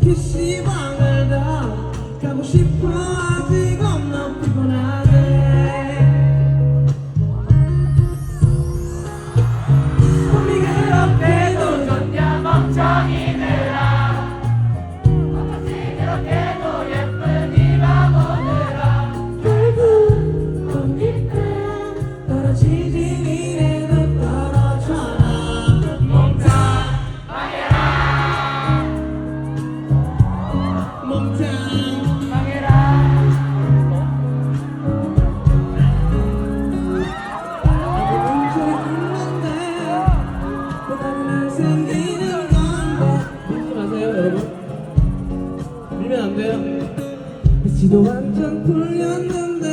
그시 방을 다 가고 싶어 지금 지도 완전 풀렸는데